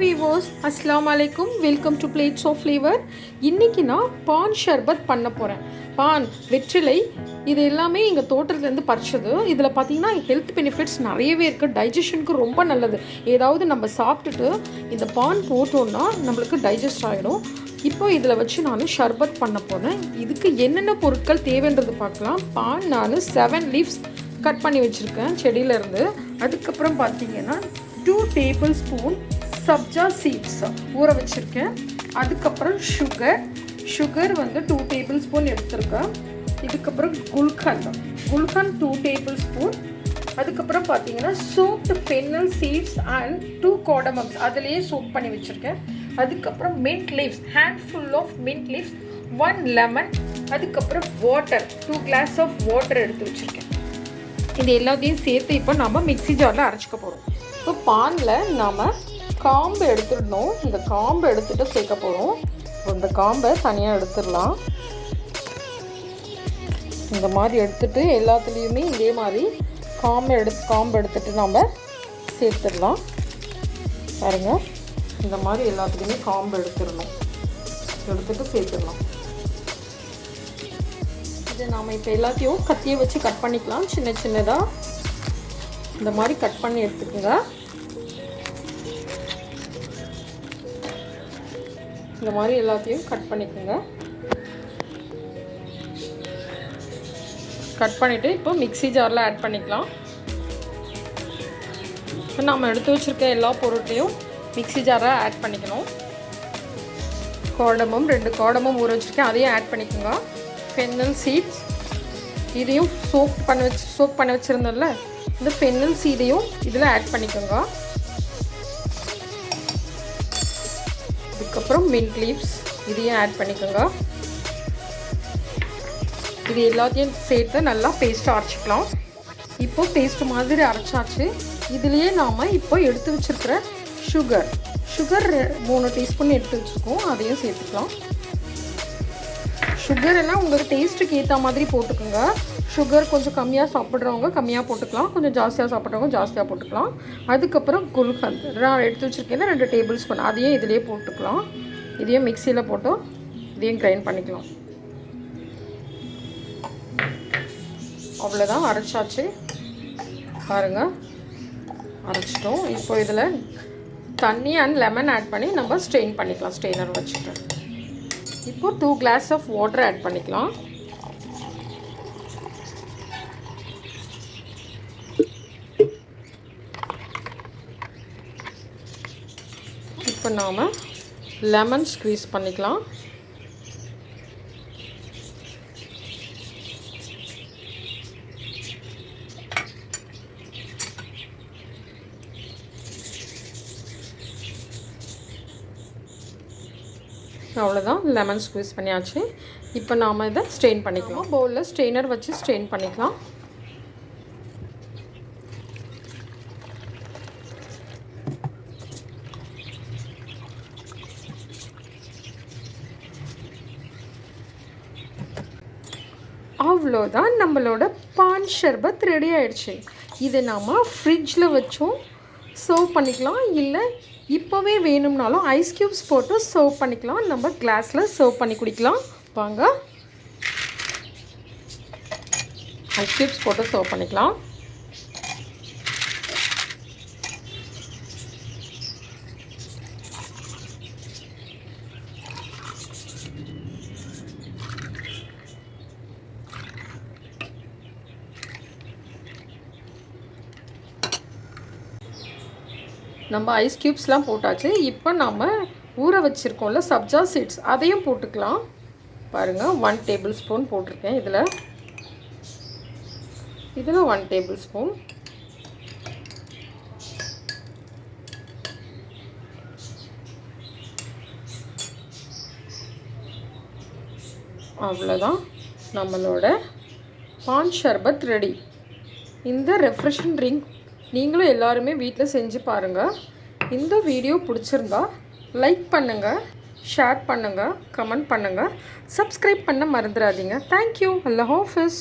வீவோஸ் அஸ்லாம் அலைக்கும் welcome to Plates of Flavour இன்றைக்கி நான் பான் ஷர்பத் பண்ண போகிறேன் பான் வெற்றிலை இது எல்லாமே எங்கள் தோட்டத்துலேருந்து பறிச்சது. இதில் பார்த்தீங்கன்னா ஹெல்த் பெனிஃபிட்ஸ் நிறையவே இருக்குது டைஜஷனுக்கு ரொம்ப நல்லது. ஏதாவது நம்ம சாப்பிட்டுட்டு இந்த பான் போட்டோன்னா நம்மளுக்கு டைஜஸ்ட் ஆகிடும் இப்போ இதில் வச்சு நான் ஷர்பத் பண்ண போகிறேன் இதுக்கு என்னென்ன பொருட்கள் தேவைன்றது பார்க்கலாம். பான் நான் செவன் லீவ்ஸ் கட் பண்ணி வச்சுருக்கேன் செடியிலேருந்து அதுக்கப்புறம் பார்த்தீங்கன்னா two tablespoon sabja seeds ஊற வச்சுருக்கேன். அதுக்கப்புறம் சுகர் சுகர் வந்து டூ டேபிள் ஸ்பூன் எடுத்திருக்கேன். இதுக்கப்புறம் gulkand gulkand two tablespoon அதுக்கப்புறம் பார்த்தீங்கன்னா soaked fennel seeds and two cardamoms அதுலேயே சோப் பண்ணி வச்சுருக்கேன். அதுக்கப்புறம் mint leaves handful of mint leaves one lemon அதுக்கப்புறம் water two glass of water எடுத்து வச்சுருக்கேன். இது எல்லாத்தையும் சேர்த்து இப்போ நம்ம மிக்ஸி ஜாரில் அரைச்சிக்க போகிறோம் இப்போ பானில் நாம் காம்பு எடுத்துடணும். இந்த காம்பு எடுத்துகிட்டு சேர்க்க போகிறோம் இந்த காம்பை தனியாக எடுத்துடலாம். இந்த மாதிரி எடுத்துட்டு எல்லாத்துலேயுமே இதே மாதிரி காம்பு எடுத்து காம்பு எடுத்துட்டு நாம் சேர்த்துடலாம். பாருங்க. இந்த மாதிரி எல்லாத்துலேயுமே காம்பு எடுத்துடணும். எடுத்துட்டு சேர்த்துடலாம். இது நாம் இப்போ எல்லாத்தையும் கத்தியை வச்சு கட் பண்ணிக்கலாம். சின்ன சின்னதாக இந்த மாதிரி கட் பண்ணி எடுத்துக்கோங்க. இந்த மாதிரி எல்லாத்தையும் கட் பண்ணிக்கோங்க. கட் பண்ணிவிட்டு இப்போ மிக்ஸி ஜாரில் ஆட் பண்ணிக்கலாம். இப்போ நம்ம எடுத்து வச்சுருக்க எல்லா பொருட்களையும் மிக்ஸி ஜாரில் ஆட் பண்ணிக்கணும். கோடமும் ரெண்டு கோடமும் ஊற வச்சுருக்கேன். அதையும் ஆட் பண்ணிக்கோங்க. ஃபென்னல் சீட்ஸ் இதையும் சோப் பண்ண வச்சு சோப் பண்ண வச்சுருந்தோம்ல இந்த ஃபென்னல் சீடையும் இதில் ஆட் பண்ணிக்கோங்க. அப்புறம் மின்ட் லீவ்ஸ் இதையும் ஆட் பண்ணிக்கோங்க. இது எல்லாத்தையும் சேர்த்து நல்லா பேஸ்ட்டாக அரைச்சிக்கலாம். இப்போ பேஸ்ட் மாதிரி அரைச்சாச்சு. இதுலேயே நாம் இப்போ எடுத்து வச்சுருக்கிற சுகர் சுகர் மூணு டீஸ்பூன் எடுத்து வச்சுருக்கோம். அதையும் சேர்த்துக்கலாம். சுகர் எல்லாம் உங்களுக்கு டேஸ்ட்டுக்கு ஏற்ற மாதிரி போட்டுக்கோங்க. சுகர் கொஞ்சம் கம்மியாக சாப்பிட்றவங்க கம்மியாக போட்டுக்கலாம். கொஞ்சம் ஜாஸ்தியாக சாப்பிட்றவங்க ஜாஸ்தியாக போட்டுக்கலாம். அதுக்கப்புறம் குல்கந்த். நான் எடுத்து வச்சுருக்கேன்னா ரெண்டு டேபிள் ஸ்பூன் அதையும் இதிலே போட்டுக்கலாம். இதையும் மிக்சியில் போட்டு இதையும் கிரைண்ட் பண்ணிக்கலாம். அவ்வளோதான் அரைச்சாச்சு. பாருங்கள் அரைச்சிட்டோம். இப்போ இதில் தண்ணி அண்ட் லெமன் ஆட் பண்ணி நம்ம ஸ்ட்ரெயின் பண்ணிக்கலாம் ஸ்ட்ரெயினர் வச்சுட்டு. இப்போ two glass of water add பண்ணிக்கலாம். இப்போ நாம் லெமன் ஸ்க்வீஸ் பண்ணிக்கலாம். அவ்வளோதான் லெமன் ஸ்க்வீஸ் பண்ணியாச்சு. இப்போ நாம் இதை ஸ்ட்ரெயின் பண்ணிக்கலாம். பவுலில் ஸ்ட்ரெயினர் வச்சு ஸ்ட்ரெயின் பண்ணிக்கலாம். அவ்வளோதான் நம்மளோட பான் ஷர்பத் ரெடி ஆயிடுச்சு. இதை நாம் ஃப்ரிட்ஜில் வச்சும். சர்வ் பண்ணிக்கலாம். இல்லை இப்போவே வேணும்னாலும் ஐஸ் க்யூப்ஸ் போட்டு சர்வ் பண்ணிக்கலாம். நம்ம கிளாஸில் சர்வ் பண்ணி குடிக்கலாம். வாங்க. ஐஸ் க்யூப்ஸ் போட்டு சர்வ் பண்ணிக்கலாம். நம்ம ஐஸ் க்யூப்ஸ்லாம் போட்டாச்சு. இப்போ நம்ம ஊற வச்சுருக்கோம்ல சப்ஜா சீட்ஸ் அதையும் போட்டுக்கலாம். பாருங்கள் ஒன் டேபிள் ஸ்பூன் போட்டிருக்கேன் இதில். இதில் ஒன் டேபிள் ஸ்பூன் அவ்வளோதான் நம்மளோட பான் ஷர்பத் ரெடி இந்த ரெஃப்ரெஷன் ட்ரிங்க் நீங்களும் எல்லாருமே வீட்டில் செஞ்சு பாருங்கள் இந்த வீடியோ பிடிச்சிருந்தா லைக் பண்ணுங்கள் ஷேர் பண்ணுங்கள் கமெண்ட் பண்ணுங்கள் சப்ஸ்கிரைப் பண்ண மறந்துடாதீங்க தேங்க்யூ அல்ல ஹாஃபிஸ்